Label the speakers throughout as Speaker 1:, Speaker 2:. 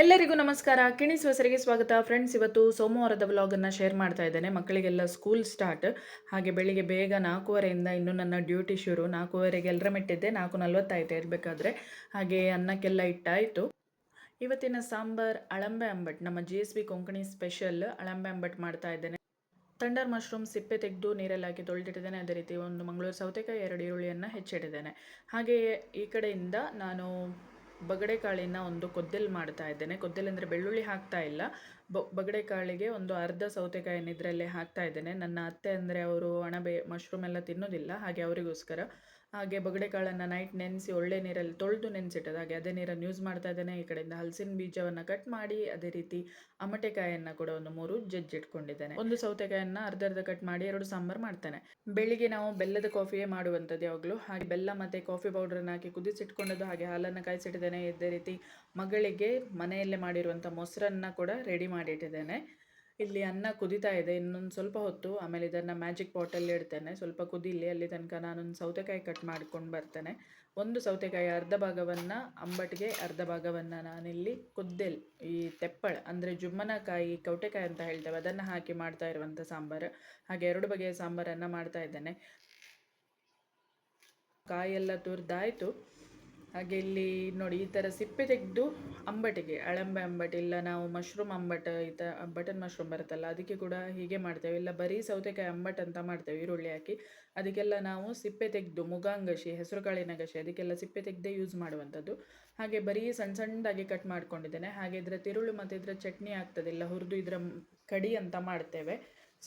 Speaker 1: ಎಲ್ಲರಿಗೂ ನಮಸ್ಕಾರ. ಕಿಣಿಸ್ ಹೊಸರಿಗೆ ಸ್ವಾಗತ. ಫ್ರೆಂಡ್ಸ್ ಇವತ್ತು ಸೋಮವಾರದ ವ್ಲಾಗನ್ನು ಶೇರ್ ಮಾಡ್ತಾ ಇದ್ದೇನೆ. ಮಕ್ಕಳಿಗೆಲ್ಲ ಸ್ಕೂಲ್ ಸ್ಟಾರ್ಟ್ ಹಾಗೆ ಬೆಳಿಗ್ಗೆ ಬೇಗ ನಾಲ್ಕೂವರೆಯಿಂದ ಇನ್ನೂ ನನ್ನ ಡ್ಯೂಟಿ ಶುರು. ನಾಲ್ಕೂವರೆಗೆ ಎಲ್ಲರ ಮೆಟ್ಟಿದ್ದೆ. ನಾಲ್ಕು ನಲ್ವತ್ತಾಯ್ತು ಇರಬೇಕಾದ್ರೆ. ಹಾಗೆ ಅನ್ನಕ್ಕೆಲ್ಲ ಇಟ್ಟಾಯಿತು. ಇವತ್ತಿನ ಸಾಂಬಾರ್ ಅಳಂಬೆ ಅಂಬಟ್. ನಮ್ಮ G S B Konkani special ಅಳಂಬೆ ಅಂಬಟ್ ಮಾಡ್ತಾ ಇದ್ದೇನೆ. ತಂಡರ್ ಮಶ್ರೂಮ್ ಸಿಪ್ಪೆ ತೆಗೆದು ನೀರಲ್ಲಿ ಹಾಕಿ ತೊಳೆದಿಟ್ಟಿದ್ದೇನೆ. ಅದೇ ರೀತಿ ಒಂದು ಮಂಗಳೂರು ಸೌತೆಕಾಯಿ ಎರಡು ಈರುಳ್ಳಿಯನ್ನು ಹೆಚ್ಚಿಟ್ಟಿದ್ದೇನೆ. ಹಾಗೆಯೇ ಈ ಕಡೆಯಿಂದ ನಾನು ಬಗಡೆಕಾಳಿನ ಒಂದು ಕೊದ್ದೆಲ್ ಮಾಡ್ತಾ ಇದ್ದೇನೆ. ಕೊದ್ದೆಲ್ ಅಂದರೆ ಬೆಳ್ಳುಳ್ಳಿ ಹಾಕ್ತಾ ಇಲ್ಲ. ಬ, ಬಗಡೆಕಾಳಿಗೆ ಒಂದು ಅರ್ಧ ಸೌತೆಕಾಯಿನ ಇದರಲ್ಲೇ ಹಾಕ್ತಾ ಇದ್ದೇನೆ. ನನ್ನ ಅತ್ತೆ ಅಂದರೆ ಅವರು ಅಣಬೆ ಮಶ್ರೂಮ್ ಎಲ್ಲ ತಿನ್ನೋದಿಲ್ಲ. ಹಾಗೆ ಅವರಿಗೋಸ್ಕರ ಹಾಗೆ ಬಗಡೆಕಾಳನ್ನು ನೈಟ್ ನೆನೆಸಿ ಒಳ್ಳೆ ನೀರಲ್ಲಿ ತೊಳೆದು ನೆನೆಸಿಟ್ಟದ್ದು. ಹಾಗೆ ಅದೇ ನೀರನ್ನು ಯೂಸ್ ಮಾಡ್ತಾ ಇದ್ದಾನೆ. ಈ ಕಡೆಯಿಂದ ಹಲಸಿನ ಬೀಜವನ್ನು ಕಟ್ ಮಾಡಿ, ಅದೇ ರೀತಿ ಅಮಟೆಕಾಯನ್ನು ಕೂಡ ಒಂದು ಮೂರು ಜಜ್ಜಿಟ್ಕೊಂಡಿದ್ದೇನೆ ಒಂದು ಸೌತೆಕಾಯನ್ನು ಅರ್ಧ ಅರ್ಧ ಕಟ್ ಮಾಡಿ, ಎರಡು ಸಾಂಬಾರು ಮಾಡ್ತೇನೆ. ಬೆಳಿಗ್ಗೆ ನಾವು ಬೆಲ್ಲದ ಕಾಫಿಯೇ ಮಾಡುವಂಥದ್ದು ಯಾವಾಗಲೂ. ಹಾಗೆ ಬೆಲ್ಲ ಮತ್ತು ಕಾಫಿ ಪೌಡ್ರನ್ನ ಹಾಕಿ ಕುದಿಸಿಟ್ಕೊಂಡದ್ದು, ಹಾಗೆ ಹಾಲನ್ನು ಕಾಯಿಸಿಟ್ಟಿದ್ದಾನೆ. ಇದೇ ರೀತಿ ಮಗಳಿಗೆ ಮನೆಯಲ್ಲೇ ಮಾಡಿರುವಂಥ ಮೊಸರನ್ನು ಕೂಡ ರೆಡಿ ಮಾಡಿಟ್ಟಿದ್ದೇನೆ. ಇಲ್ಲಿ ಅನ್ನ ಕುದೀತಾ ಇದೆ, ಇನ್ನೊಂದು ಸ್ವಲ್ಪ ಹೊತ್ತು. ಆಮೇಲೆ ಇದನ್ನು ಮ್ಯಾಜಿಕ್ ಪಾಟಲ್ಲಿ ಇಡ್ತೇನೆ. ಸ್ವಲ್ಪ ಕುದಿಲಿ, ಅಲ್ಲಿ ತನಕ ನಾನೊಂದು ಸೌತೆಕಾಯಿ ಕಟ್ ಮಾಡ್ಕೊಂಡು ಬರ್ತೇನೆ. ಒಂದು ಸೌತೆಕಾಯಿ ಅರ್ಧ ಭಾಗವನ್ನು ಅಂಬಟಿಗೆ, ಅರ್ಧ ಭಾಗವನ್ನು ನಾನಿಲ್ಲಿ ಕುದ್ದೆಲ್, ಈ ತೆಪ್ಪಳ, ಅಂದರೆ ಜುಮ್ಮನಕಾಯಿ, ಕೌಟೆಕಾಯಿ ಅಂತ ಹೇಳ್ತೇವೆ. ಅದನ್ನು ಹಾಕಿ ಮಾಡ್ತಾ ಇರುವಂಥ ಸಾಂಬಾರು. ಹಾಗೆ ಎರಡು ಬಗೆಯ ಸಾಂಬಾರನ್ನು ಮಾಡ್ತಾ ಇದ್ದೇನೆ. ಕಾಯೆಲ್ಲ ತುರಿದಾಯಿತು. ಹಾಗೆ ಇಲ್ಲಿ ನೋಡಿ ಈ ಥರ ಸಿಪ್ಪೆ ತೆಗೆದು ಅಂಬಟಿಗೆ, ಅಳಂಬೆ ಅಂಬಟ್ ಇಲ್ಲ ನಾವು ಮಶ್ರೂಮ್ ಅಂಬಟ, ಈ ಥರ ಬಟನ್ ಮಶ್ರೂಮ್ ಬರುತ್ತಲ್ಲ ಅದಕ್ಕೆ ಕೂಡ ಹೀಗೆ ಮಾಡ್ತೇವೆ. ಇಲ್ಲ ಬರೀ ಸೌತೆಕಾಯಿ ಅಂಬಟ್ ಅಂತ ಮಾಡ್ತೇವೆ, ಈರುಳ್ಳಿ ಹಾಕಿ. ಅದಕ್ಕೆಲ್ಲ ನಾವು ಸಿಪ್ಪೆ ತೆಗೆದು ಮುಗಾಂಗಶಿ ಹೆಸರು ಕಾಳಿನ ಗಶಿ ಅದಕ್ಕೆಲ್ಲ ಸಿಪ್ಪೆ ತೆಗೆದೇ ಯೂಸ್ ಮಾಡುವಂಥದ್ದು. ಹಾಗೆ ಬರೀ ಸಣ್ಣ ಸಣ್ಣದಾಗಿ ಕಟ್ ಮಾಡ್ಕೊಂಡಿದ್ದೇನೆ. ಹಾಗೆ ಇದರ ತಿರುಳು ಮತ್ತು ಇದರ ಚಟ್ನಿ ಆಗ್ತದೆ. ಇಲ್ಲ ಹುರಿದು ಇದರ ಕಡಿ ಅಂತ ಮಾಡ್ತೇವೆ.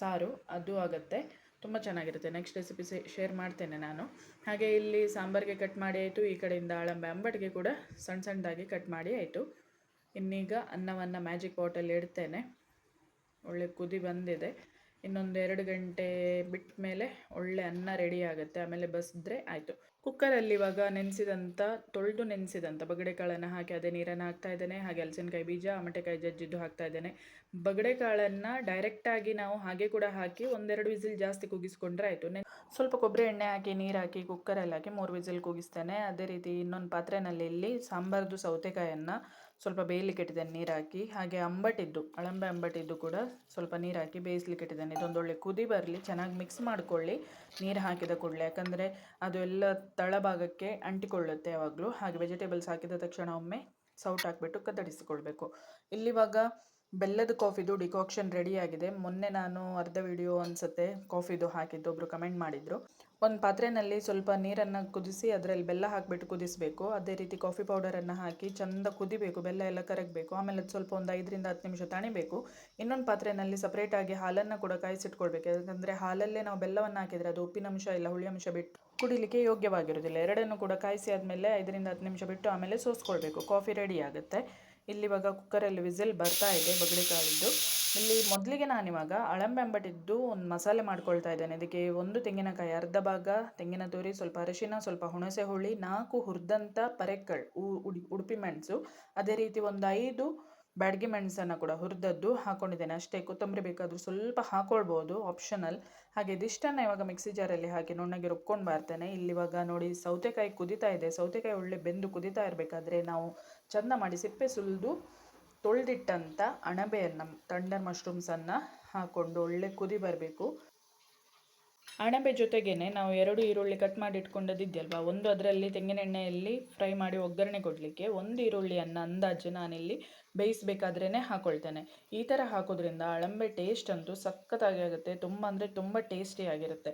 Speaker 1: ಸಾರು, ಅದು ಆಗುತ್ತೆ. ತುಂಬ ಚೆನ್ನಾಗಿರುತ್ತೆ. ನೆಕ್ಸ್ಟ್ ರೆಸಿಪಿ ಶೇರ್ ಮಾಡ್ತೇನೆ ನಾನು. ಹಾಗೆ ಇಲ್ಲಿ ಸಾಂಬಾರಿಗೆ ಕಟ್ ಮಾಡಿ ಆಯಿತು. ಈ ಕಡೆಯಿಂದ ಆಳಂಬೆ ಅಂಬಟಿಗೆ ಕೂಡ ಸಣ್ಣ ಸಣ್ಣದಾಗಿ ಕಟ್ ಮಾಡಿ ಆಯಿತು. ಇನ್ನೀಗ ಅನ್ನವನ್ನು ಮ್ಯಾಜಿಕ್ ಬಾಟಲ್ಲಿ ಇಡ್ತೇನೆ ಒಳ್ಳೆ ಕುದಿ ಬಂದಿದೆ. ಇನ್ನೊಂದು ಎರಡು ಗಂಟೆ ಬಿಟ್ಟ ಮೇಲೆ ಒಳ್ಳೆ ಅನ್ನ ರೆಡಿ ಆಗುತ್ತೆ. ಆಮೇಲೆ ಬಸಿದ್ರೆ ಆಯಿತು. ಕುಕ್ಕರಲ್ಲಿ ಇವಾಗ ನೆನೆಸಿದಂಥ ತೊಳೆದು ನೆನೆಸಿದಂಥ ಬಗಡೆಕಾಳನ್ನು ಹಾಕಿ ಅದೇ ನೀರನ್ನು ಹಾಕ್ತಾ ಇದ್ದೇನೆ, ಹಾಗೆ ಹಲಸಿನಕಾಯಿ ಬೀಜ, ಆಮಟೆಕಾಯಿ ಜಜ್ಜಿದ್ದು ಹಾಕ್ತಾ ಇದ್ದೇನೆ. ಬಗಡೆಕಾಳನ್ನು ಡೈರೆಕ್ಟಾಗಿ ನಾವು ಹಾಗೆ ಕೂಡ ಹಾಕಿ ಒಂದೆರಡು ವಿಸಿಲ್ ಜಾಸ್ತಿ ಕೂಗಿಸ್ಕೊಂಡ್ರೆ ಆಯಿತು. ನೆ ಸ್ವಲ್ಪ ಕೊಬ್ಬರಿ ಎಣ್ಣೆ ಹಾಕಿ, ನೀರು ಹಾಕಿ ಕುಕ್ಕರಲ್ಲಿ ಹಾಕಿ ಮೂರು ವಿಸಿಲ್ ಕೂಗಿಸ್ತೇನೆ. ಅದೇ ರೀತಿ ಇನ್ನೊಂದು ಪಾತ್ರೆನಲ್ಲಿ ಸಾಂಬಾರ್ದು ಸೌತೆಕಾಯನ್ನು ಸ್ವಲ್ಪ ಬೇಯಲಿಕ್ಕೆ ಇಟ್ಟಿದ್ದೇನೆ ನೀರು ಹಾಕಿ ಹಾಗೆ ಅಂಬಟಿದ್ದು ಅಳಂಬೆ ಅಂಬಟಿದ್ದು ಕೂಡ ಸ್ವಲ್ಪ ನೀರು ಹಾಕಿ ಬೇಯಿಸ್ಲಿಕ್ಕೆ ಇಟ್ಟಿದ್ದೇನೆ ಇದೊಂದು ಒಳ್ಳೆ ಕುದಿ ಬರಲಿ, ಚೆನ್ನಾಗಿ ಮಿಕ್ಸ್ ಮಾಡಿಕೊಳ್ಳಿ ನೀರು ಹಾಕಿದ ಕೂಡಲೇ. ಯಾಕಂದರೆ ಅದು ಎಲ್ಲ ತಳಭಾಗಕ್ಕೆ ಅಂಟಿಕೊಳ್ಳುತ್ತೆ ಯಾವಾಗಲೂ. ಹಾಗೆ ವೆಜಿಟೇಬಲ್ಸ್ ಹಾಕಿದ ತಕ್ಷಣ ಒಮ್ಮೆ ಸೌಟ್ ಹಾಕಿಬಿಟ್ಟು ಕತ್ತರಿಸಿಕೊಳ್ಬೇಕು ಇಲ್ಲಿವಾಗ ಬೆಲ್ಲದ ಕಾಫಿದು ಡಿಕಾಕ್ಷನ್ ರೆಡಿಯಾಗಿದೆ ಮೊನ್ನೆ ನಾನು ಅರ್ಧ ವಿಡಿಯೋ ಅನ್ಸುತ್ತೆ ಕಾಫಿದು ಹಾಕಿದ್ದು. ಒಬ್ಬರು ಕಮೆಂಟ್ ಮಾಡಿದರು. ಒಂದು ಪಾತ್ರೆಯಲ್ಲಿ ಸ್ವಲ್ಪ ನೀರನ್ನು ಕುದಿಸಿ ಅದರಲ್ಲಿ ಬೆಲ್ಲ ಹಾಕಿಬಿಟ್ಟು ಕುದಿಸಬೇಕು. ಅದೇ ರೀತಿ ಕಾಫಿ ಪೌಡರನ್ನು ಹಾಕಿ ಚೆಂದ ಕುದಿಬೇಕು, ಬೆಲ್ಲ ಎಲ್ಲ ಕರಗಬೇಕು. ಆಮೇಲೆ ಅದು ಸ್ವಲ್ಪ ಒಂದು ಐದರಿಂದ ಹತ್ತು ನಿಮಿಷ ತಣಿಬೇಕು. ಇನ್ನೊಂದು ಪಾತ್ರೆಯಲ್ಲಿ ಸಪ್ರೇಟಾಗಿ ಹಾಲನ್ನು ಕೂಡ ಕಾಯಿಸಿಟ್ಕೊಳ್ಬೇಕು. ಯಾಕಂದರೆ ಹಾಲಲ್ಲೇ ನಾವು ಬೆಲ್ಲವನ್ನು ಹಾಕಿದರೆ ಅದು ಉಪ್ಪಿನಂಶ ಇಲ್ಲ ಹುಳಿಯಂಶ ಬಿಟ್ಟು ಕುಡಿಲಿಕ್ಕೆ ಯೋಗ್ಯವಾಗಿರೋದಿಲ್ಲ. ಎರಡನ್ನು ಕೂಡ ಕಾಯಿಸಿ ಆದಮೇಲೆ ಐದರಿಂದ ಹತ್ತು ನಿಮಿಷ ಬಿಟ್ಟು ಆಮೇಲೆ ಸೋಸ್ಕೊಳ್ಬೇಕು. ಕಾಫಿ ರೆಡಿ ಆಗುತ್ತೆ. ಇಲ್ಲಿ ಇವಾಗ ಕುಕ್ಕರಲ್ಲಿ ವಿಸಿಲ್ ಬರ್ತಾ ಇದೆ ಬಗಡೆಕಾಳಿದ್ದು ಇಲ್ಲಿ ಮೊದಲಿಗೆ ನಾನಿವಾಗ ಅಳಂಬೆ ಅಂಬಟ್ಟಿದ್ದು ಒಂದು ಮಸಾಲೆ ಮಾಡ್ಕೊಳ್ತಾ ಇದ್ದೇನೆ. ಇದಕ್ಕೆ ಒಂದು ತೆಂಗಿನಕಾಯಿ, ಅರ್ಧ ಭಾಗ ತೆಂಗಿನ ತುರಿ, ಸ್ವಲ್ಪ ಅರಿಶಿನ, ಸ್ವಲ್ಪ ಹುಣಸೆ ಹುಳಿ, ನಾಲ್ಕು ಹುರಿದಂಥ ಪರೆಕ್ಕಳು ಉಡಿ, ಉಡುಪಿ ಮೆಣಸು. ಅದೇ ರೀತಿ ಒಂದು ಐದು ಬ್ಯಾಡಗಿ ಮೆಣಸನ್ನು ಕೂಡ ಹುರಿದದ್ದು ಹಾಕ್ಕೊಂಡಿದ್ದೇನೆ ಅಷ್ಟೇ ಕೊತ್ತಂಬರಿ ಬೇಕಾದರೂ ಸ್ವಲ್ಪ ಹಾಕ್ಕೊಳ್ಬೋದು ಆಪ್ಷನಲ್ ಹಾಗೆ ಇದಿಷ್ಟನ್ನು ಇವಾಗ ಮಿಕ್ಸಿ ಜಾರಲ್ಲಿ ಹಾಕಿ ನುಣ್ಣಗೆ ರುಬ್ಕೊಂಡು ಬರ್ತೇನೆ ಇಲ್ಲಿವಾಗ ನೋಡಿ ಸೌತೆಕಾಯಿ ಕುದಿತಾ ಇದೆ. ಸೌತೆಕಾಯಿ ಒಳ್ಳೆ ಬೆಂದು ಕುದಿತಾ ಇರಬೇಕಾದ್ರೆ ನಾವು ಚೆಂದ ಮಾಡಿ ಸಿಪ್ಪೆ ಸುಲಿದು ತೊಳೆದಿಟ್ಟಂಥ ಅಣಬೆಯನ್ನು ತಂಡರ್ ಮಶ್ರೂಮ್ಸನ್ನು ಹಾಕ್ಕೊಂಡು ಒಳ್ಳೆ ಕುದಿ ಬರಬೇಕು. ಅಣಬೆ ಜೊತೆಗೇನೆ ನಾವು ಎರಡು ಈರುಳ್ಳಿ ಕಟ್ ಮಾಡಿ ಇಟ್ಕೊಂಡದಿದ್ಯಲ್ವ ಒಂದು ಅದರಲ್ಲಿ ತೆಂಗಿನ ಎಣ್ಣೆಯಲ್ಲಿ ಫ್ರೈ ಮಾಡಿ ಒಗ್ಗರಣೆ ಕೊಡಲಿಕ್ಕೆ, ಒಂದು ಈರುಳ್ಳಿಯನ್ನು ಅಂದಾಜು ನಾನಿಲ್ಲಿ ಬೇಯಿಸಬೇಕಾದ್ರೇ ಹಾಕ್ಕೊಳ್ತೇನೆ ಈ ಥರ ಹಾಕೋದ್ರಿಂದ ಅಳಂಬೆ ಟೇಸ್ಟ್ ಅಂತೂ ಸಖತ್ತಾಗಿ ಆಗುತ್ತೆ, ತುಂಬ ಅಂದರೆ ತುಂಬ ಟೇಸ್ಟಿಯಾಗಿರುತ್ತೆ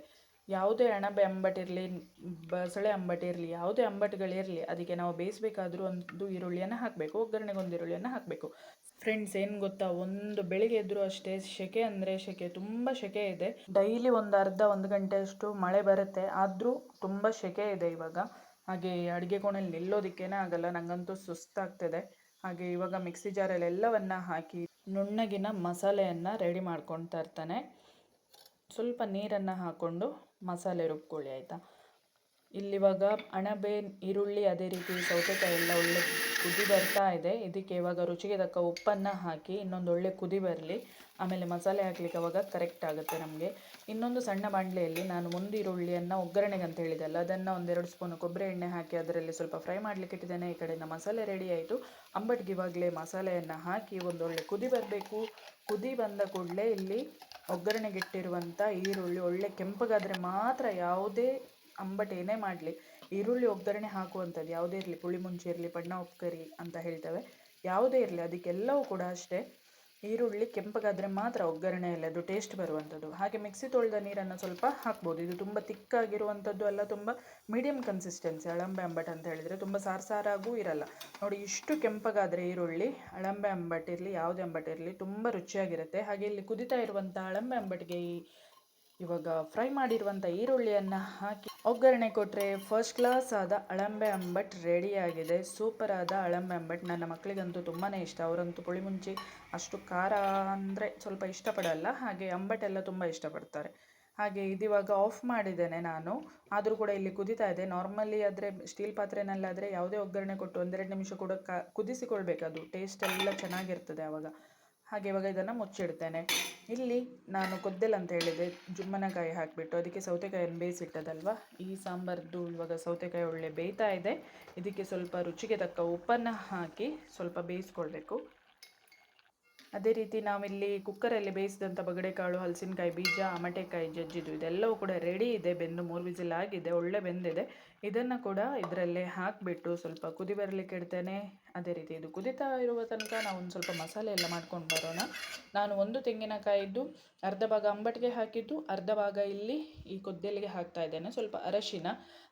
Speaker 1: ಯಾವುದೇ ಅಣಬೆ ಅಂಬಟಿರಲಿ ಬಸಳೆ ಅಂಬಟಿರಲಿ ಯಾವುದೇ ಅಂಬಟ್ಗಳಿರಲಿ ಅದಕ್ಕೆ ನಾವು ಬೇಯಿಸಬೇಕಾದ್ರೂ ಒಂದು ಈರುಳ್ಳಿಯನ್ನು ಹಾಕಬೇಕು ಒಗ್ಗರಣೆಗೆ ಒಂದು ಈರುಳ್ಳಿಯನ್ನು ಹಾಕಬೇಕು. ಫ್ರೆಂಡ್ಸ್ ಏನು ಗೊತ್ತಾ? ಒಂದು ಬೆಳಿಗ್ಗೆ ಎದ್ದರೂ ಅಷ್ಟೇ ಸೆಕೆ ಅಂದರೆ ಸೆಕೆ ತುಂಬ ಸೆಕೆ ಇದೆ. ಡೈಲಿ ಒಂದು ಅರ್ಧ, ಒಂದು ಗಂಟೆಯಷ್ಟು ಮಳೆ ಬರುತ್ತೆ, ಆದರೂ ತುಂಬ ಸೆಕೆ ಇದೆ ಇವಾಗ. ಹಾಗೆ ಅಡುಗೆ ಕೋಣೆಯಲ್ಲಿ ನಿಲ್ಲೋದಕ್ಕೇನೆ ಆಗಲ್ಲ ನನಗಂತೂ ಸುಸ್ತಾಗ್ತಿದೆ. ಹಾಗೆ ಇವಾಗ ಮಿಕ್ಸಿ ಜಾರಲ್ಲಿ ಎಲ್ಲವನ್ನು ಹಾಕಿ ನುಣ್ಣಗಿನ ಮಸಾಲೆಯನ್ನು ರೆಡಿ ಮಾಡ್ಕೊಳ್ತಾ ಇರ್ತಾನೆ. ಸ್ವಲ್ಪ ನೀರನ್ನು ಹಾಕ್ಕೊಂಡು ಮಸಾಲೆ ರುಬ್ಕೊಳ್ಳಿ, ಆಯಿತಾ? ಇಲ್ಲಿವಾಗ ಅಣಬೆ, ಈರುಳ್ಳಿ ಅದೇ ರೀತಿ ಸೌತೆಕಾಯಿ ಎಲ್ಲ ಒಳ್ಳೆ ಕುದಿ ಬರ್ತಾ ಇದೆ. ಇದಕ್ಕೆ ಇವಾಗ ರುಚಿಗೆ ತಕ್ಕ ಉಪ್ಪನ್ನು ಹಾಕಿ ಇನ್ನೊಂದು ಒಳ್ಳೆ ಕುದಿ ಬರಲಿ. ಆಮೇಲೆ ಮಸಾಲೆ ಹಾಕ್ಲಿಕ್ಕೆ ಅವಾಗ ಕರೆಕ್ಟ್ ಆಗುತ್ತೆ ನಮಗೆ. ಇನ್ನೊಂದು ಸಣ್ಣ ಬಾಣಲೆಯಲ್ಲಿ ನಾನು ಒಂದು ಈರುಳ್ಳಿಯನ್ನು ಒಗ್ಗರಣೆಗೆ ಅಂತ ಹೇಳಿದೆಲ್ಲ ಅದನ್ನು ಒಂದೆರಡು ಸ್ಪೂನ್ ಕೊಬ್ಬರಿ ಎಣ್ಣೆ ಹಾಕಿ ಅದರಲ್ಲಿ ಸ್ವಲ್ಪ ಫ್ರೈ ಮಾಡಲಿಕ್ಕೆ ಇಟ್ಟಿದ್ದೇನೆ. ಈ ಕಡೆಯಿಂದ ಮಸಾಲೆ ರೆಡಿ ಆಯಿತು. ಅಂಬಟ್ಗೆ ಇವಾಗಲೇ ಮಸಾಲೆಯನ್ನು ಹಾಕಿ ಒಂದು ಒಳ್ಳೆ ಕುದಿ ಬರಬೇಕು. ಕುದಿ ಬಂದ ಕೂಡಲೇ ಇಲ್ಲಿ ಒಗ್ಗರಣೆಗಿಟ್ಟಿರುವಂಥ ಈರುಳ್ಳಿ ಒಳ್ಳೆ ಕೆಂಪಗಾದರೆ ಮಾತ್ರ ಯಾವುದೇ ಅಂಬಟ್ ಏನೇ ಮಾಡಲಿ, ಈರುಳ್ಳಿ ಒಗ್ಗರಣೆ ಹಾಕುವಂಥದ್ದು ಯಾವುದೇ ಇರಲಿ ಪುಳಿ ಮುಂಚೆ ಇರಲಿ ಬಣ್ಣ ಉಪ್ಕರಿ ಅಂತ ಹೇಳ್ತೇವೆ. ಯಾವುದೇ ಇರಲಿ, ಅದಕ್ಕೆಲ್ಲವೂ ಕೂಡ ಅಷ್ಟೇ. ಈರುಳ್ಳಿ ಕೆಂಪಗಾದರೆ ಮಾತ್ರ ಒಗ್ಗರಣೆಯಲ್ಲಿ ಅದು ಟೇಸ್ಟ್ ಬರುವಂಥದ್ದು. ಹಾಗೆ ಮಿಕ್ಸಿ ತೊಳೆದ ನೀರನ್ನು ಸ್ವಲ್ಪ ಹಾಕ್ಬೋದು. ಇದು ತುಂಬ ತಿಕ್ಕಾಗಿರುವಂಥದ್ದು ಅಲ್ಲ, ತುಂಬ ಮೀಡಿಯಮ್ ಕನ್ಸಿಸ್ಟೆನ್ಸಿ ಅಳಂಬೆ ಅಂಬಟ್ ಅಂತ ಹೇಳಿದರೆ ತುಂಬ ಸಾರು ಸಾರಾಗೂ ಇರಲ್ಲ. ನೋಡಿ, ಇಷ್ಟು ಕೆಂಪಗಾದರೆ ಈರುಳ್ಳಿ, ಅಳಂಬೆ ಅಂಬಟ್ ಇರಲಿ, ಯಾವುದೇ ಅಂಬಟ್ ಇರಲಿ, ತುಂಬ ರುಚಿಯಾಗಿರುತ್ತೆ. ಹಾಗೆ ಇಲ್ಲಿ ಕುದಿತಾ ಇರುವಂಥ ಅಳಂಬೆ ಅಂಬಟ್ಟಿಗೆ ಈ ಇವಾಗ ಫ್ರೈ ಮಾಡಿರುವಂಥ ಈರುಳ್ಳಿಯನ್ನು ಹಾಕಿ, ಒಗ್ಗರಣೆ ಕೊಟ್ಟರೆ ಫಸ್ಟ್ ಕ್ಲಾಸ್ ಆದ ಅಳಂಬೆ ಅಂಬಟ್ ರೆಡಿಯಾಗಿದೆ ಸೂಪರ್ ಆದ ಅಳಂಬೆ ಅಂಬಟ್. ನನ್ನ ಮಕ್ಕಳಿಗಂತೂ ತುಂಬಾ ಇಷ್ಟ. ಅವರಂತೂ ಪುಳಿ ಮುಂಚಿ ಅಷ್ಟು ಖಾರ ಅಂದರೆ ಸ್ವಲ್ಪ ಇಷ್ಟಪಡಲ್ಲ. ಹಾಗೆ ಅಂಬಟೆಲ್ಲ ತುಂಬ ಇಷ್ಟಪಡ್ತಾರೆ. ಹಾಗೆ ಇದಿವಾಗ ಆಫ್ ಮಾಡಿದ್ದೇನೆ ನಾನು. ಆದರೂ ಕೂಡ ಇಲ್ಲಿ ಕುದಿತಾ ಇದೆ. ನಾರ್ಮಲಿ ಆದರೆ ಸ್ಟೀಲ್ ಪಾತ್ರೆನಲ್ಲಾದರೆ ಯಾವುದೇ ಒಗ್ಗರಣೆ ಕೊಟ್ಟು ಒಂದೆರಡು ನಿಮಿಷ ಕೂಡ ಕ, ಕುದಿಸಿಕೊಳ್ಬೇಕು. ಅದು ಟೇಸ್ಟ್ ಎಲ್ಲ ಚೆನ್ನಾಗಿರ್ತದೆ ಆವಾಗ ಹಾಗೆ ಇವಾಗ ಇದನ್ನು ಮುಚ್ಚಿಡ್ತೇನೆ. ಇಲ್ಲಿ ನಾನು ಕೊದ್ದೆಲ್ ಅಂತ ಹೇಳಿದೆ ಜುಮ್ಮನಕಾಯಿ ಹಾಕಿಬಿಟ್ಟು ಅದಕ್ಕೆ ಸೌತೆಕಾಯಿಯನ್ನು ಬೇಯಿಸಿಟ್ಟದಲ್ವ? ಈ ಸಾಂಬಾರ್ದು ಇವಾಗ ಸೌತೆಕಾಯಿ ಒಳ್ಳೆ ಬೇಯ್ತಾ ಇದೆ. ಇದಕ್ಕೆ ಸ್ವಲ್ಪ ರುಚಿಗೆ ತಕ್ಕ ಉಪ್ಪನ್ನು ಹಾಕಿ ಸ್ವಲ್ಪ ಬೇಯಿಸ್ಕೊಳ್ಬೇಕು. ಅದೇ ರೀತಿ ನಾವಿಲ್ಲಿ ಕುಕ್ಕರಲ್ಲಿ ಬೇಯಿಸಿದಂಥ ಬಗಡೆಕಾಳು, ಹಲಸಿನಕಾಯಿ, ಬೀಜ, ಅಮಟೆಕಾಯಿ ಜಜ್ಜಿದು ಇದೆಲ್ಲವೂ ಕೂಡ ರೆಡಿ ಇದೆ. ಬೆಂದು ಮೂರು ವಿಸಿಲ್ ಆಗಿದೆ. ಒಳ್ಳೆ ಬೆಂದಿದೆ. ಇದನ್ನು ಕೂಡ ಇದರಲ್ಲೇ ಹಾಕಿಬಿಟ್ಟು ಸ್ವಲ್ಪ ಕುದಿ ಬರಲಿಕ್ಕೆ ಇಡ್ತೇನೆ. ಅದೇ ರೀತಿ ಇದು ಕುದಿತಾ ಇರುವ ತನಕ ನಾವು ಒಂದು ಸ್ವಲ್ಪ ಮಸಾಲೆ ಎಲ್ಲ ಮಾಡ್ಕೊಂಡು ಬರೋಣ. ನಾನು ಒಂದು ತೆಂಗಿನಕಾಯಿದ್ದು ಅರ್ಧ ಭಾಗ ಅಂಬಟ್ಟಿಗೆ ಹಾಕಿದ್ದು, ಅರ್ಧ ಭಾಗ ಇಲ್ಲಿ ಈ ಕೊದ್ದೆಲಿಗೆ ಹಾಕ್ತಾ ಇದ್ದೇನೆ. ಸ್ವಲ್ಪ ಅರಶಿನ,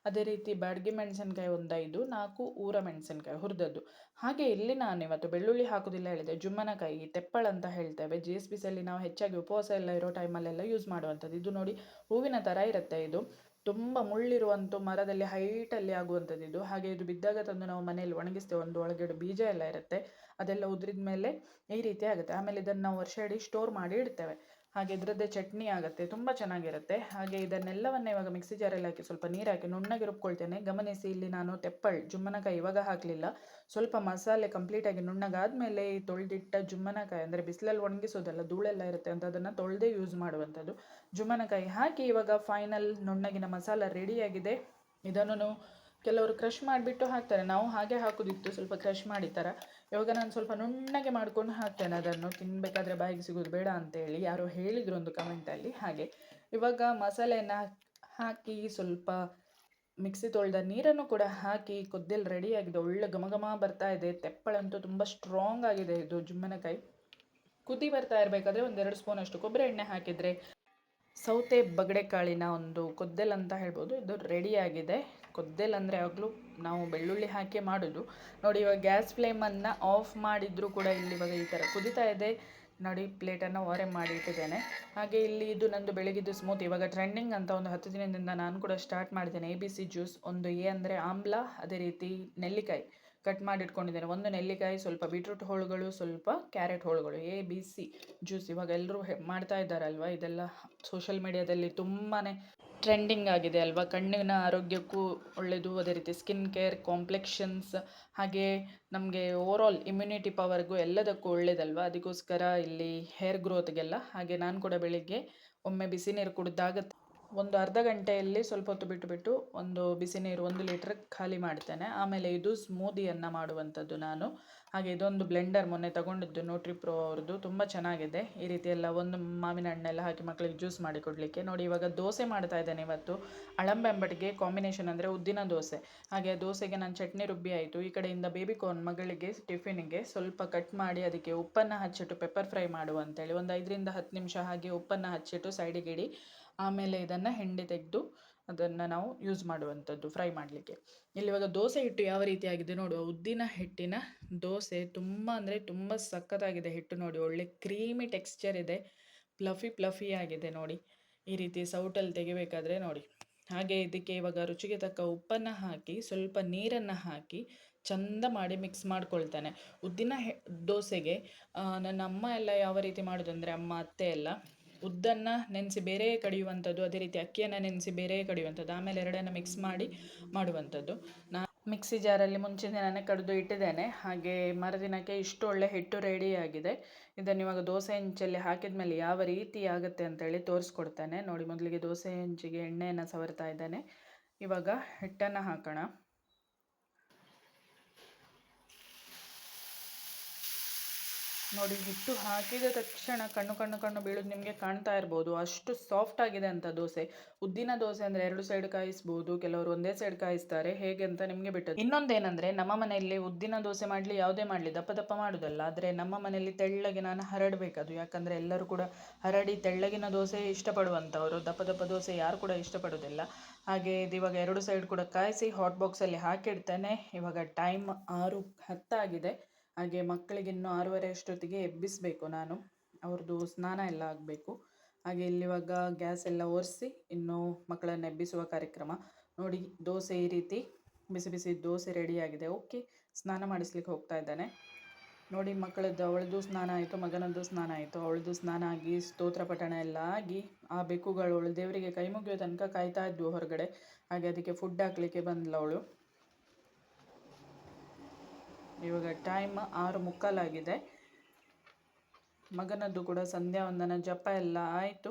Speaker 1: ಅದೇ ರೀತಿ ಬಾಡಿಗೆ ಮೆಣಸಿನ್ಕಾಯಿ ಒಂದು ಐದು, ನಾಲ್ಕು ಊರ ಮೆಣಸಿನ್ಕಾಯಿ ಹುರಿದದ್ದು. ಹಾಗೆ ಇಲ್ಲಿ ನಾನು ಇವತ್ತು ಬೆಳ್ಳುಳ್ಳಿ ಹಾಕೋದಿಲ್ಲ ಹೇಳಿದೆ, ಜುಮ್ಮನಕಾಯಿ, ತೆಪ್ಪಳ ಅಂತ ಹೇಳ್ತೇವೆ. ಜಿ ಎಸ್ ಬಿಸಲ್ಲಿ ನಾವು ಹೆಚ್ಚಾಗಿ ಉಪವಾಸ ಎಲ್ಲ ಇರೋ ಟೈಮಲ್ಲೆಲ್ಲ ಯೂಸ್ ಮಾಡುವಂಥದ್ದು. ಇದು ನೋಡಿ ಹೂವಿನ ಥರ ಇರುತ್ತೆ ಇದು. ತುಂಬ ಮುಳ್ಳಿರುವಂಥ ಮರದಲ್ಲಿ ಹೈಟಲ್ಲಿ ಆಗುವಂಥದ್ದು ಇದು. ಹಾಗೆ ಇದು ಬಿದ್ದಾಗ ತಂದು ನಾವು ಮನೆಯಲ್ಲಿ ಒಣಗಿಸ್ತೇವೆ. ಒಂದು ಒಳಗಡೆ ಬೀಜ ಎಲ್ಲ ಇರುತ್ತೆ. ಅದೆಲ್ಲ ಉದುರಿದ ಮೇಲೆ ಈ ರೀತಿ ಆಗುತ್ತೆ. ಆಮೇಲೆ ಇದನ್ನು ನಾವು ವರ್ಷ ಇಡೀ ಸ್ಟೋರ್ ಮಾಡಿ ಇಡ್ತೇವೆ. ಹಾಗೆ ಇದರದ್ದೇ ಚಟ್ನಿ ಆಗುತ್ತೆ, ತುಂಬ ಚೆನ್ನಾಗಿರುತ್ತೆ. ಹಾಗೆ ಇದನ್ನೆಲ್ಲವನ್ನ ಇವಾಗ ಮಿಕ್ಸಿ ಜಾರಲ್ಲಿ ಹಾಕಿ ಸ್ವಲ್ಪ ನೀರು ಹಾಕಿ ನುಣ್ಣಗೆ ರುಬ್ಕೊಳ್ತೇನೆ. ಗಮನಿಸಿ ಇಲ್ಲಿ ನಾನು ತೆಪ್ಪಳ್, ಜುಮ್ಮನಕಾಯಿ ಇವಾಗ ಹಾಕಲಿಲ್ಲ. ಸ್ವಲ್ಪ ಮಸಾಲೆ ಕಂಪ್ಲೀಟಾಗಿ ನುಣ್ಣಗಾದ್ಮೇಲೆ ಈ ತೊಳೆದಿಟ್ಟ ಜುಮ್ಮನಕಾಯಿ ಅಂದರೆ ಬಿಸಿಲಲ್ಲಿ ಒಣಗಿಸೋದಲ್ಲ, ಧೂಳೆಲ್ಲ ಇರುತ್ತೆ ಅಂತ ಅದನ್ನು ತೊಳೆದೇ ಯೂಸ್ ಮಾಡುವಂಥದ್ದು. ಜುಮ್ಮನಕಾಯಿ ಹಾಕಿ ಇವಾಗ ಫೈನಲ್ ನುಣ್ಣಗಿನ ಮಸಾಲ ರೆಡಿಯಾಗಿದೆ ಇದನ್ನು ಕೆಲವರು ಕ್ರಷ್ ಮಾಡಿಬಿಟ್ಟು ಹಾಕ್ತಾರೆ. ನಾವು ಹಾಗೆ ಹಾಕೋದಿತ್ತು, ಸ್ವಲ್ಪ ಕ್ರಷ್ ಮಾಡಿ ಥರ ಇವಾಗ ನಾನು ಸ್ವಲ್ಪ ನುಣ್ಣಗೆ ಮಾಡ್ಕೊಂಡು ಹಾಕ್ತೇನೆ ಅದನ್ನು. ತಿನ್ನಬೇಕಾದ್ರೆ ಬಾಯಿಗೆ ಸಿಗೋದು ಬೇಡ ಅಂತೇಳಿ ಯಾರೋ ಹೇಳಿದ್ರು ಒಂದು ಕಮೆಂಟಲ್ಲಿ ಹಾಗೆ. ಇವಾಗ ಮಸಾಲೆಯನ್ನು ಹಾಕಿ ಸ್ವಲ್ಪ ಮಿಕ್ಸಿ ತೊಳೆದ ನೀರನ್ನು ಕೂಡ ಹಾಕಿ ಕೊದ್ದೆಲ್ ರೆಡಿಯಾಗಿದೆ ಒಳ್ಳೆ ಘಮ ಘಮ ಬರ್ತಾ ಇದೆ. ತೆಪ್ಪಳಂತೂ ತುಂಬ ಸ್ಟ್ರಾಂಗ್ ಆಗಿದೆ ಇದು ಜುಮ್ಮನಕಾಯಿ. ಕುದಿ ಬರ್ತಾ ಇರಬೇಕಾದ್ರೆ ಒಂದೆರಡು ಸ್ಪೂನ್ ಅಷ್ಟು ಕೊಬ್ಬರಿ ಎಣ್ಣೆ ಹಾಕಿದರೆ ಸೌತೆ ಬಗಡೆ ಕಾಳಿನ ಒಂದು ಕೊದ್ದೆಲ್ ಅಂತ ಹೇಳ್ಬೋದು. ಇದು ರೆಡಿಯಾಗಿದೆ ಕೊದ್ದೆಲ್ ಅಂದರೆ ಯಾವಾಗಲೂ ನಾವು ಬೆಳ್ಳುಳ್ಳಿ ಹಾಕಿ ಮಾಡೋದು. ನೋಡಿ, ಇವಾಗ ಗ್ಯಾಸ್ ಫ್ಲೇಮನ್ನು ಆಫ್ ಮಾಡಿದರೂ ಕೂಡ ಇಲ್ಲಿ ಇವಾಗ ಈ ಥರ ಕುದಿತಾ ಇದೆ. ನೋಡಿ, ಪ್ಲೇಟನ್ನು ಓರೆ ಮಾಡಿ ಇಟ್ಟಿದ್ದೇನೆ ಹಾಗೆ ಇಲ್ಲಿ ಇದು ನಂದು ಬೆಳಗಿದ್ದು ಸ್ಮೂತ್ ಇವಾಗ ಟ್ರೆಂಡಿಂಗ್ ಅಂತ ಒಂದು ಹತ್ತು ದಿನದಿಂದ ನಾನು ಕೂಡ ಸ್ಟಾರ್ಟ್ ಮಾಡಿದ್ದೇನೆ. ಎ ಬಿ ಸಿ ಜ್ಯೂಸ್ ಒಂದು ಎ ಅಂದರೆ ಆಮ್ಲ, ಅದೇ ರೀತಿ ನೆಲ್ಲಿಕಾಯಿ ಕಟ್ ಮಾಡಿ ಇಟ್ಕೊಂಡಿದ್ದೇನೆ ಒಂದು ನೆಲ್ಲಿಕಾಯಿ, ಸ್ವಲ್ಪ ಬೀಟ್ರೂಟ್ ಹೋಳುಗಳು, ಸ್ವಲ್ಪ ಕ್ಯಾರೆಟ್ ಹೋಳುಗಳು. ಎ ಬಿ ಸಿ ಜ್ಯೂಸ್ ಇವಾಗ ಎಲ್ಲರೂ ಮಾಡ್ತಾ ಇದ್ದಾರಲ್ವ? ಇದೆಲ್ಲ ಸೋಷಲ್ ಮೀಡಿಯಾದಲ್ಲಿ ತುಂಬಾ ಟ್ರೆಂಡಿಂಗ್ ಆಗಿದೆ ಅಲ್ವಾ? ಕಣ್ಣಿನ ಆರೋಗ್ಯಕ್ಕೂ ಒಳ್ಳೆಯದು ಅದೇ ರೀತಿ ಸ್ಕಿನ್ ಕೇರ್, ಕಾಂಪ್ಲೆಕ್ಷನ್ಸ್, ಹಾಗೆ ನಮಗೆ ಓವರಾಲ್ ಇಮ್ಯುನಿಟಿ ಪವರ್ಗೂ ಎಲ್ಲದಕ್ಕೂ ಒಳ್ಳೆಯದಲ್ವ ಅದಕ್ಕೋಸ್ಕರ ಇಲ್ಲಿ ಹೇರ್ ಗ್ರೋತ್ಗೆಲ್ಲ ಹಾಗೆ ನಾನು ಕೂಡ ಬೆಳಿಗ್ಗೆ ಒಮ್ಮೆ ಬಿಸಿ ನೀರು ಕುಡಿದಾಗ ಒಂದು ಅರ್ಧ ಗಂಟೆಯಲ್ಲಿ ಸ್ವಲ್ಪ ಹೊತ್ತು ಬಿಟ್ಟುಬಿಟ್ಟು ಒಂದು ಬಿಸಿ ನೀರು ಒಂದು ಲೀಟ್ರ್ ಖಾಲಿ ಮಾಡ್ತೇನೆ. ಆಮೇಲೆ ಇದು ಸ್ಮೂದಿಯನ್ನು ಮಾಡುವಂಥದ್ದು ನಾನು. ಹಾಗೆ ಇದೊಂದು ಬ್ಲೆಂಡರ್ ಮೊನ್ನೆ ತಗೊಂಡಿದ್ದು ನೋಟ್ರಿ ಪ್ರೋ ಅವ್ರದ್ದು. ತುಂಬ ಚೆನ್ನಾಗಿದೆ. ಈ ರೀತಿ ಒಂದು ಮಾವಿನ ಹಣ್ಣೆಲ್ಲ ಹಾಕಿ ಮಕ್ಕಳಿಗೆ ಜ್ಯೂಸ್ ಮಾಡಿ ಕೊಡಲಿಕ್ಕೆ. ನೋಡಿ ಇವಾಗ ದೋಸೆ ಮಾಡ್ತಾ ಇದ್ದೇನೆ ಇವತ್ತು. ಅಳಂಬೆಂಬಟಿಗೆ ಕಾಂಬಿನೇಷನ್ ಅಂದರೆ ಉದ್ದಿನ ದೋಸೆ. ಹಾಗೆ ದೋಸೆಗೆ ನಾನು ಚಟ್ನಿ ರುಬ್ಬಿ ಆಯಿತು. ಈ ಕಡೆಯಿಂದ ಬೇಬಿ ಕಾರ್ನ್ ಮಗಳಿಗೆ ಟಿಫಿನಿಗೆ ಸ್ವಲ್ಪ ಕಟ್ ಮಾಡಿ ಅದಕ್ಕೆ ಉಪ್ಪನ್ನು ಹಚ್ಚಿಟ್ಟು ಪೆಪ್ಪರ್ ಫ್ರೈ ಮಾಡುವಂಥೇಳಿ ಒಂದು ಐದರಿಂದ ಹತ್ತು ನಿಮಿಷ ಹಾಗೆ ಉಪ್ಪನ್ನು ಹಚ್ಚಿಟ್ಟು ಸೈಡಿಗೆ ಇಡಿ. ಆಮೇಲೆ ಇದನ್ನು ಹೆಂಡೆ ತೆಗೆದು ಅದನ್ನು ನಾವು ಯೂಸ್ ಮಾಡುವಂಥದ್ದು ಫ್ರೈ ಮಾಡಲಿಕ್ಕೆ. ಇಲ್ಲಿ ಇವಾಗ ದೋಸೆ ಹಿಟ್ಟು ಯಾವ ರೀತಿಯಾಗಿದೆ ನೋಡುವ ಉದ್ದಿನ ಹಿಟ್ಟಿನ ದೋಸೆ ತುಂಬ ಅಂದರೆ ತುಂಬ ಸಖತ್ತಾಗಿದೆ ಹಿಟ್ಟು ನೋಡಿ, ಒಳ್ಳೆ ಕ್ರೀಮಿ ಟೆಕ್ಸ್ಚರ್ ಇದೆ ಪ್ಲಫಿ ಪ್ಲಫಿ ಆಗಿದೆ ನೋಡಿ. ಈ ರೀತಿ ಸೌಟಲ್ಲಿ ತೆಗಿಬೇಕಾದ್ರೆ ನೋಡಿ. ಹಾಗೆ ಇದಕ್ಕೆ ಇವಾಗ ರುಚಿಗೆ ತಕ್ಕ ಉಪ್ಪನ್ನು ಹಾಕಿ, ಸ್ವಲ್ಪ ನೀರನ್ನು ಹಾಕಿ ಚಂದ ಮಾಡಿ ಮಿಕ್ಸ್ ಮಾಡ್ಕೊಳ್ತಾನೆ. ಉದ್ದಿನ ಹೆ, ದೋಸೆಗೆ ನನ್ನ ಅಮ್ಮ ಎಲ್ಲ ಯಾವ ರೀತಿ ಮಾಡೋದು ಅಂದರೆ ಅಮ್ಮ, ಅತ್ತೆ ಎಲ್ಲ ಉದ್ದನ್ನು ನೆನೆಸಿ ಬೇರೆ ಕಡಿಯುವಂಥದ್ದು, ಅದೇ ರೀತಿ ಅಕ್ಕಿಯನ್ನು ನೆನೆಸಿ ಬೇರೆ ಕಡಿಯುವಂಥದ್ದು, ಆಮೇಲೆ ಎರಡನ್ನು ಮಿಕ್ಸ್ ಮಾಡಿ ಮಾಡುವಂಥದ್ದು. ನಾ ಮಿಕ್ಸಿ ಜಾರಲ್ಲಿ ಮುಂಚಿನ ಕಡಿದು ಇಟ್ಟಿದ್ದೇನೆ. ಹಾಗೆ ಮರುದಿನಕ್ಕೆ ಇಷ್ಟು ಒಳ್ಳೆ ಹಿಟ್ಟು ರೆಡಿ ಆಗಿದೆ. ಇದನ್ನು ಇವಾಗ ದೋಸೆ ಹೆಂಚಲ್ಲಿ ಹಾಕಿದ ಮೇಲೆ ಯಾವ ರೀತಿ ಆಗುತ್ತೆ ಅಂತೇಳಿ ತೋರಿಸ್ಕೊಡ್ತೇನೆ. ನೋಡಿ, ಮೊದಲಿಗೆ ದೋಸೆ ಹೆಂಚಿಗೆ ಎಣ್ಣೆಯನ್ನು ಸವರ್ತಾ ಇದ್ದೇನೆ. ಇವಾಗ ಹಿಟ್ಟನ್ನು ಹಾಕೋಣ. ನೋಡಿ, ಹಿಟ್ಟು ಹಾಕಿದ ತಕ್ಷಣ ಕಣ್ಣು ಕಣ್ಣು ಕಣ್ಣು ಬೀಳೋದು ನಿಮಗೆ ಕಾಣ್ತಾ ಇರ್ಬೋದು. ಅಷ್ಟು ಸಾಫ್ಟ್ ಆಗಿದೆ ಅಂತ ದೋಸೆ. ಉದ್ದಿನ ದೋಸೆ ಅಂದರೆ ಎರಡು ಸೈಡ್ ಕಾಯಿಸ್ಬೋದು, ಕೆಲವರು ಒಂದೇ ಸೈಡ್ ಕಾಯಿಸ್ತಾರೆ. ಹೇಗೆ ಅಂತ ನಿಮಗೆ ಬಿಟ್ಟದ್ದು. ಇನ್ನೊಂದೇನೆಂದರೆ, ನಮ್ಮ ಮನೆಯಲ್ಲಿ ಉದ್ದಿನ ದೋಸೆ ಮಾಡಲಿ, ಯಾವುದೇ ಮಾಡಲಿ, ದಪ್ಪ ದಪ್ಪ ಮಾಡೋದಲ್ಲ. ಆದರೆ ನಮ್ಮ ಮನೆಯಲ್ಲಿ ತೆಳ್ಳಗೆ ನಾನು ಹರಡಬೇಕದು ಯಾಕಂದರೆ ಎಲ್ಲರೂ ಕೂಡ ಹರಡಿ ತೆಳ್ಳಗಿನ ದೋಸೆ ಇಷ್ಟಪಡುವಂಥವರು ದಪ್ಪ ದಪ್ಪ ದೋಸೆ ಯಾರು ಕೂಡ ಇಷ್ಟಪಡೋದಿಲ್ಲ ಹಾಗೆ ಇದು ಇವಾಗ ಎರಡು ಸೈಡ್ ಕೂಡ ಕಾಯಿಸಿ ಹಾಟ್ ಬಾಕ್ಸಲ್ಲಿ ಹಾಕಿಡ್ತೇನೆ. ಇವಾಗ ಟೈಮ್ ಆರು ಹತ್ತಾಗಿದೆ. ಹಾಗೆ ಮಕ್ಕಳಿಗೆ ಇನ್ನೂ ಆರೂವರೆ ಅಷ್ಟೊತ್ತಿಗೆ ಎಬ್ಬಿಸಬೇಕು ನಾನು. ಅವ್ರದ್ದು ಸ್ನಾನ ಎಲ್ಲ ಆಗಬೇಕು. ಹಾಗೆ ಇಲ್ಲಿವಾಗ ಗ್ಯಾಸ್ ಎಲ್ಲ ಒರೆಸಿ ಇನ್ನು ಮಕ್ಕಳನ್ನು ಎಬ್ಬಿಸುವ ಕಾರ್ಯಕ್ರಮ. ನೋಡಿ, ದೋಸೆ ಈ ರೀತಿ ಬಿಸಿ ಬಿಸಿ ದೋಸೆ ರೆಡಿಯಾಗಿದೆ ಓಕೆ ಸ್ನಾನ ಮಾಡಿಸ್ಲಿಕ್ಕೆ ಹೋಗ್ತಾ ಇದ್ದಾನೆ. ನೋಡಿ, ಮಕ್ಕಳದ್ದು ಅವಳದು ಸ್ನಾನ ಆಯಿತು, ಮಗನದ್ದು ಸ್ನಾನ ಆಯಿತು. ಅವಳದು ಸ್ನಾನ ಆಗಿ ಸ್ತೋತ್ರ ಪಠಣ ಎಲ್ಲ ಆಗಿ ಆ ಬೆಕ್ಕುಗಳು ಅವಳು ದೇವರಿಗೆ ಕೈ ಮುಗಿಯೋ ತನಕ ಕಾಯ್ತಾ ಇದ್ವು ಹೊರಗಡೆ. ಹಾಗೆ ಅದಕ್ಕೆ ಫುಡ್ ಹಾಕಲಿಕ್ಕೆ ಬಂದ್ಲು ಅವಳು. ಇವಾಗ ಟೈಮ್ ಆರು ಮುಕ್ಕಾಲಾಗಿದೆ. ಮಗನದ್ದು ಕೂಡ ಸಂಧ್ಯಾ ವಂದನ, ಜಪ ಎಲ್ಲ ಆಯಿತು.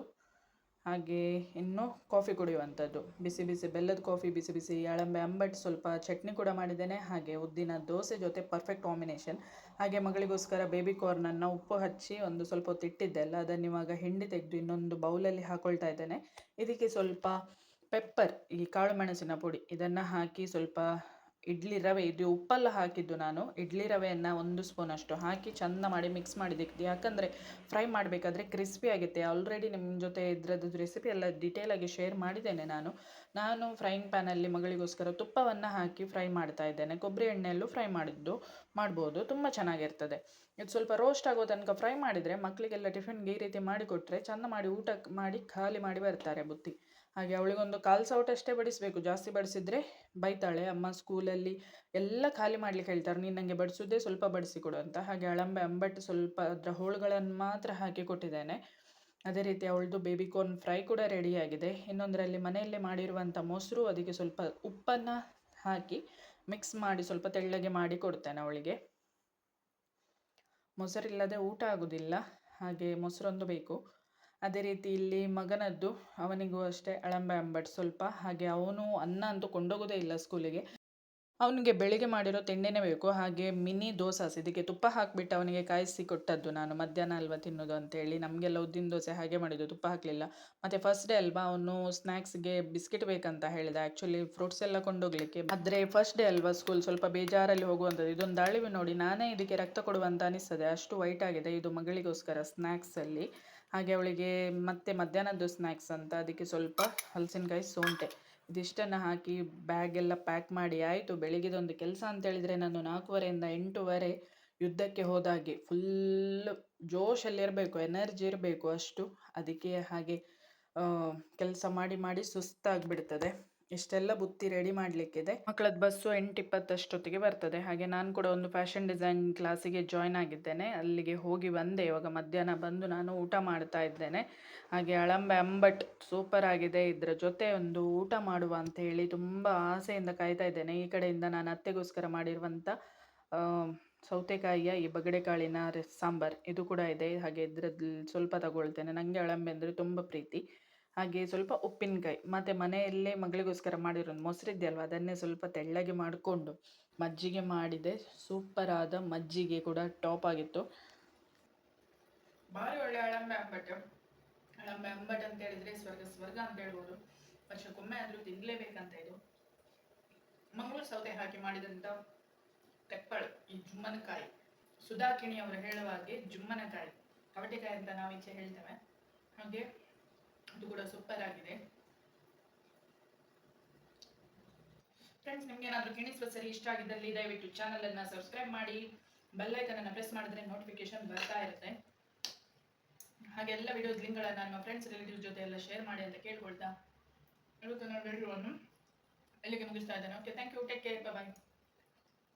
Speaker 1: ಹಾಗೆ ಇನ್ನು ಕಾಫಿ ಕುಡಿಯುವಂಥದ್ದು. ಬಿಸಿ ಬಿಸಿ ಬೆಲ್ಲದ ಕಾಫಿ, ಬಿಸಿ ಬಿಸಿ ಎಳಂಬೆ ಅಂಬಟ್ ಸ್ವಲ್ಪ ಚಟ್ನಿ ಕೂಡ ಮಾಡಿದ್ದೇನೆ. ಹಾಗೆ ಉದ್ದಿನ ದೋಸೆ ಜೊತೆ ಪರ್ಫೆಕ್ಟ್ ಕಾಂಬಿನೇಷನ್ ಹಾಗೆ ಮಗಳಿಗೋಸ್ಕರ ಬೇಬಿ ಕಾರ್ನನ್ನು ಉಪ್ಪು ಹಚ್ಚಿ ಒಂದು ಸ್ವಲ್ಪ ಹೊತ್ತು ಇಟ್ಟಿದ್ದೆ ಅಲ್ಲ, ಅದನ್ನು ಇವಾಗ ಹಿಂಡಿ ತೆಗೆದು ಇನ್ನೊಂದು ಬೌಲಲ್ಲಿ ಹಾಕೊಳ್ತಾ ಇದ್ದೇನೆ. ಇದಕ್ಕೆ ಸ್ವಲ್ಪ ಪೆಪ್ಪರ್ ಈ ಕಾಳು ಮೆಣಸಿನ ಪುಡಿ ಇದನ್ನು ಹಾಕಿ ಸ್ವಲ್ಪ ಇಡ್ಲಿ ರವೆ, ಇದು ಉಪ್ಪಲ್ಲ ಹಾಕಿದ್ದು ನಾನು. ಇಡ್ಲಿ ರವೆಯನ್ನು ಒಂದು ಸ್ಪೂನಷ್ಟು ಹಾಕಿ ಚೆಂದ ಮಾಡಿ ಮಿಕ್ಸ್ ಮಾಡಿದ್ದಕ್ಕೆ ಯಾಕಂದರೆ ಫ್ರೈ ಮಾಡಬೇಕಾದ್ರೆ ಕ್ರಿಸ್ಪಿ ಆಗುತ್ತೆ. ಆಲ್ರೆಡಿ ನಿಮ್ಮ ಜೊತೆ ಇದ್ರದ್ದು ರೆಸಿಪಿ ಎಲ್ಲ ಡೀಟೇಲಾಗಿ ಶೇರ್ ಮಾಡಿದ್ದೇನೆ ನಾನು. ನಾನು ಫ್ರೈಯಿಂಗ್ ಪ್ಯಾನಲ್ಲಿ ಮಗಳಿಗೋಸ್ಕರ ತುಪ್ಪವನ್ನು ಹಾಕಿ ಫ್ರೈ ಮಾಡ್ತಾ ಇದ್ದೇನೆ. ಕೊಬ್ಬರಿ ಎಣ್ಣೆಯಲ್ಲೂ ಫ್ರೈ ಮಾಡಿದ್ದು, ಮಾಡ್ಬೋದು. ತುಂಬ ಚೆನ್ನಾಗಿರ್ತದೆ. ಇದು ಸ್ವಲ್ಪ ರೋಸ್ಟ್ ಆಗೋ ತನಕ ಫ್ರೈ ಮಾಡಿದರೆ ಮಕ್ಕಳಿಗೆಲ್ಲ ಟಿಫಿನ್ಗೆ ಈ ರೀತಿ ಮಾಡಿಕೊಟ್ರೆ ಚೆಂದ ಮಾಡಿ ಊಟ ಮಾಡಿ ಖಾಲಿ ಮಾಡಿ ಬರ್ತಾರೆ ಬುತ್ತಿ. ಹಾಗೆ ಅವಳಿಗೊಂದು ಕಾಲು ಸೌಟ್ ಅಷ್ಟೇ ಬಡಿಸಬೇಕು. ಜಾಸ್ತಿ ಬಡಿಸಿದ್ರೆ ಬೈತಾಳೆ, ಅಮ್ಮ ಸ್ಕೂಲಲ್ಲಿ ಎಲ್ಲ ಖಾಲಿ ಮಾಡ್ಲಿಕ್ಕೆ ಹೇಳ್ತಾರೆ. ನೀನು ನನಗೆ ಬಡಿಸೋದೇ ಸ್ವಲ್ಪ ಬಡಿಸಿಕೊಡು ಅಂತ. ಹಾಗೆ ಅಳಂಬೆ ಅಂಬಟ್ಟು ಸ್ವಲ್ಪ ಅದರ ಹೋಳುಗಳನ್ನು ಮಾತ್ರ ಹಾಕಿ ಕೊಟ್ಟಿದ್ದೇನೆ. ಅದೇ ರೀತಿ ಅವಳದು ಬೇಬಿ ಕಾರ್ನ್ ಫ್ರೈ ಕೂಡ ರೆಡಿಯಾಗಿದೆ ಇನ್ನೊಂದರಲ್ಲಿ ಮನೆಯಲ್ಲೇ ಮಾಡಿರುವಂಥ ಮೊಸರು, ಅದಕ್ಕೆ ಸ್ವಲ್ಪ ಉಪ್ಪನ್ನು ಹಾಕಿ ಮಿಕ್ಸ್ ಮಾಡಿ ಸ್ವಲ್ಪ ತೆಳ್ಳಗೆ ಮಾಡಿ ಕೊಡ್ತೇನೆ ಅವಳಿಗೆ. ಮೊಸರಿಲ್ಲದೆ ಊಟ ಆಗೋದಿಲ್ಲ. ಹಾಗೆ ಮೊಸರೊಂದು ಬೇಕು. ಅದೇ ರೀತಿ ಇಲ್ಲಿ ಮಗನದ್ದು ಅವನಿಗೂ ಅಷ್ಟೇ ಅಳಂಬೆ ಅಂಬಟ್ ಸ್ವಲ್ಪ. ಹಾಗೆ ಅವನು ಅನ್ನ ಅಂತೂ ಕೊಂಡೋಗೋದೇ ಇಲ್ಲ ಸ್ಕೂಲಿಗೆ. ಅವನಿಗೆ ಬೆಳಿಗ್ಗೆ ಮಾಡಿರೋ ತಿಂಡಿನೇ ಬೇಕು. ಹಾಗೆ ಮಿನಿ ದೋಸಾಸ್ ಇದಕ್ಕೆ ತುಪ್ಪ ಹಾಕಿಬಿಟ್ಟು ಅವನಿಗೆ ಕಾಯಿಸಿ ಕೊಟ್ಟದ್ದು ನಾನು. ಮಧ್ಯಾಹ್ನ ಅಲ್ವಾ ತಿನ್ನೋದು ಅಂತೇಳಿ. ನಮಗೆಲ್ಲ ಉದ್ದಿನ ದೋಸೆ ಹಾಗೆ ಮಾಡಿದ್ದು. ತುಪ್ಪ ಹಾಕಲಿಲ್ಲ. ಮತ್ತು ಫಸ್ಟ್ ಡೇ ಅಲ್ವಾ ಅವನು ಸ್ನ್ಯಾಕ್ಸ್ಗೆ ಬಿಸ್ಕೆಟ್ ಬೇಕಂತ ಹೇಳಿದ. ಆ್ಯಕ್ಚುಲಿ ಫ್ರೂಟ್ಸ್ ಎಲ್ಲ ಕೊಂಡೋಗ್ಲಿಕ್ಕೆ. ಆದರೆ ಫಸ್ಟ್ ಡೇ ಅಲ್ವಾ ಸ್ಕೂಲ್ ಸ್ವಲ್ಪ ಬೇಜಾರಲ್ಲಿ ಹೋಗುವಂಥದ್ದು. ಇದೊಂದು ದಾಳಿವೆ ನೋಡಿ. ನಾನೇ ಇದಕ್ಕೆ ರಕ್ತ ಕೊಡುವಂತ ಅನಿಸ್ತದೆ. ಅಷ್ಟು ವೈಟ್ ಆಗಿದೆ. ಇದು ಮಗಳಿಗೋಸ್ಕರ ಸ್ನ್ಯಾಕ್ಸಲ್ಲಿ ಹಾಗೆ ಅವಳಿಗೆ ಮತ್ತೆ ಮಧ್ಯಾಹ್ನದ್ದು ಸ್ನ್ಯಾಕ್ಸ್ ಅಂತ ಅದಕ್ಕೆ ಸ್ವಲ್ಪ ಹಲಸಿನಕಾಯಿ ಸೋಂಟೆ. ಇದಿಷ್ಟನ್ನು ಹಾಕಿ ಬ್ಯಾಗೆಲ್ಲ ಪ್ಯಾಕ್ ಮಾಡಿ, ಆಯಿತು ಬೆಳಿಗ್ಗೆದೊಂದು ಕೆಲಸ ಅಂತೇಳಿದರೆ ನಾನು ನಾಲ್ಕೂವರೆಯಿಂದ ಎಂಟೂವರೆ ಯುದ್ಧಕ್ಕೆ ಹೋದಾಗೆ. ಫುಲ್ಲು ಜೋಶಲ್ಲಿರಬೇಕು ಎನರ್ಜಿ ಇರಬೇಕು ಅಷ್ಟು. ಅದಕ್ಕೆ ಹಾಗೆ ಕೆಲಸ ಮಾಡಿ ಮಾಡಿ ಸುಸ್ತಾಗಿಬಿಡ್ತದೆ. ಇಷ್ಟೆಲ್ಲ ಬುತ್ತಿ ರೆಡಿ ಮಾಡಲಿಕ್ಕಿದೆ. ಮಕ್ಕಳದ್ದು ಬಸ್ಸು ಎಂಟು ಇಪ್ಪತ್ತಷ್ಟೊತ್ತಿಗೆ ಬರ್ತದೆ. ಹಾಗೆ ನಾನು ಕೂಡ ಒಂದು ಫ್ಯಾಷನ್ ಡಿಸೈನ್ ಕ್ಲಾಸಿಗೆ ಜಾಯ್ನ್ ಆಗಿದ್ದೇನೆ. ಅಲ್ಲಿಗೆ ಹೋಗಿ ಬಂದೆ. ಇವಾಗ ಮಧ್ಯಾಹ್ನ ಬಂದು ನಾನು ಊಟ ಮಾಡ್ತಾ ಇದ್ದೇನೆ. ಹಾಗೆ ಅಳಂಬೆ, ಅಂಬಟ್ ಸೂಪರ್ ಆಗಿದೆ. ಇದರ ಜೊತೆ ಒಂದು ಊಟ ಮಾಡುವ ಅಂತ ಹೇಳಿ ತುಂಬ ಆಸೆಯಿಂದ ಕಾಯ್ತಾ ಇದ್ದೇನೆ. ಈ ಕಡೆಯಿಂದ ನಾನು ಅತ್ತೆಗೋಸ್ಕರ ಮಾಡಿರುವಂಥ ಸೌತೆಕಾಯಿಯ ಈ ಬಗಡೆಕಾಳಿನ ಸಾಂಬಾರ್ ಇದು ಕೂಡ ಇದೆ. ಹಾಗೆ ಇದರಲ್ಲಿ ಸ್ವಲ್ಪ ತಗೊಳ್ತೇನೆ. ನನಗೆ ಅಳಂಬೆ ಅಂದರೆ ತುಂಬ ಪ್ರೀತಿ. ಹಾಗೆ ಸ್ವಲ್ಪ ಉಪ್ಪಿನಕಾಯಿ, ಮತ್ತು ಮನೆಯಲ್ಲೇ ಮಗಳಿಗೋಸ್ಕರ ಮಾಡಿರೋದು ಮೊಸರಿದ್ದೆ ಅಲ್ವ ಅದನ್ನೇ ಸ್ವಲ್ಪ ತೆಳ್ಳಗೆ ಮಾಡಿಕೊಂಡು ಮಜ್ಜಿಗೆ ಮಾಡಿದೆ. ಸೂಪರಾದ ಮಜ್ಜಿಗೆ ಕೂಡ ಟಾಪ್ ಆಗಿತ್ತು. ಭಾರಿ ಒಳ್ಳೆ ಅಳಂಬೆ ಅಂಬಟ್ಟು. ಅಳಂಬೆ ಅಂಬಟ್ ಅಂತ ಹೇಳಿದ್ರೆ ಸ್ವರ್ಗ ಸ್ವರ್ಗ ಅಂತ ಹೇಳ್ಬೋದು. ವರ್ಷಕ್ಕೊಮ್ಮೆ ಆದರೂ ತಿನ್ನಲೇಬೇಕಂತ ಇದು. ಮಂಗಳೂರು ಸೌತೆ ಹಾಕಿ ಮಾಡಿದಂಥ ತೆಪ್ಪಳು, ಈ ಜುಮ್ಮನಕಾಯಿ. ಸುಧಾಕಿಣಿ ಅವರು ಹೇಳುವ ಹಾಗೆ ಜುಮ್ಮನಕಾಯಿ. ಕವಟೆಕಾಯಿ ಅಂತ ನಾವು ಈಚೆ ಹೇಳ್ತೇವೆ. ಹಾಗೆ ಇದು ಕೂಡ ಸೂಪರ್ ಆಗಿದೆ. ಫ್ರೆಂಡ್ಸ್ ನಿಮ್ಗೆ ಏನಾದರೂ ಕಿಣಿಸುವ ಸರಿ ಇಷ್ಟ ಆಗಿದ್ದಲ್ಲಿ ದಯವಿಟ್ಟು ಚಾನಲ್ ಅನ್ನ ಸಬ್ಸ್ಕ್ರೈಬ್ ಮಾಡಿ. ಬೆಲ್ಲೈಕನ್ ಅನ್ನ ಪ್ರೆಸ್ ಮಾಡಿದ್ರೆ ನೋಟಿಫಿಕೇಶನ್ ಬರ್ತಾ ಇರುತ್ತೆ. ಹಾಗೆ ಎಲ್ಲ ವಿಡಿಯೋಸ್ ಲಿಂಕ್ಗಳನ್ನು ನಮ್ಮ ಫ್ರೆಂಡ್ಸ್ ರಿಲೇಟಿವ್ಸ್ ಜೊತೆ ಎಲ್ಲ ಶೇರ್ ಮಾಡಿ ಅಂತ ಕೇಳ್ಕೊಳ್ತಾ ಇವತ್ತು ನಾನು ವಿಡಿಯೋವನ್ನು ಎಲ್ಲಿಗೆ ಮುಗಿಸ್ತಾ ಇದ್ದೇನೆ. Okay thank you take care bye